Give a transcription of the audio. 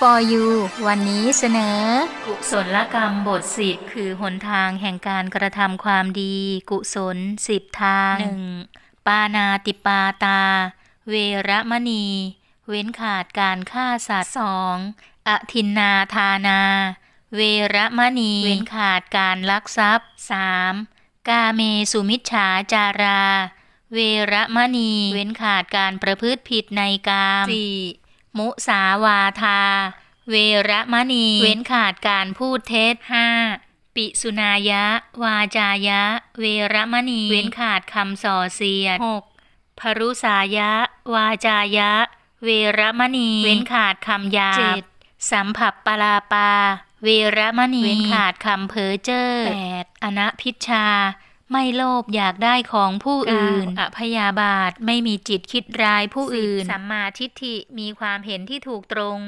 for you วันนี้เสนอ กุศลกรรมบทสิบคือหนทางแห่งการกระทำความดี กุศลสิบทางหนึ่งปานาติปาตา เวระมณี เว้นขาดการฆ่าสัตว์สองอทินนาทานา เวระมณี เว้นขาดการลักทรัพย์สามกาเมสุมิชฉาจารา เวระมณี เว้นขาดการประพฤติผิดในกามสี่ มุสาวาทา เวระมณี เว้นขาดการพูดเท็จห้าปิสุนายะ วาจายะ เวระมณี เว้นขาดคำส่อเสียดหกพรุสายะ วาจายะ เวระมณี เว้นขาดคำหยาบเจ็ดสัมผัสปลาปา เวระมณี เว้นขาดคำเพ้อเจ้อแปดอนะพิชชา ไม่โลภอยากได้ของผู้อื่นอพยาบาทไม่มีจิตคิดร้ายผู้อื่น สัมมาทิฏฐิมีความเห็นที่ถูกตรง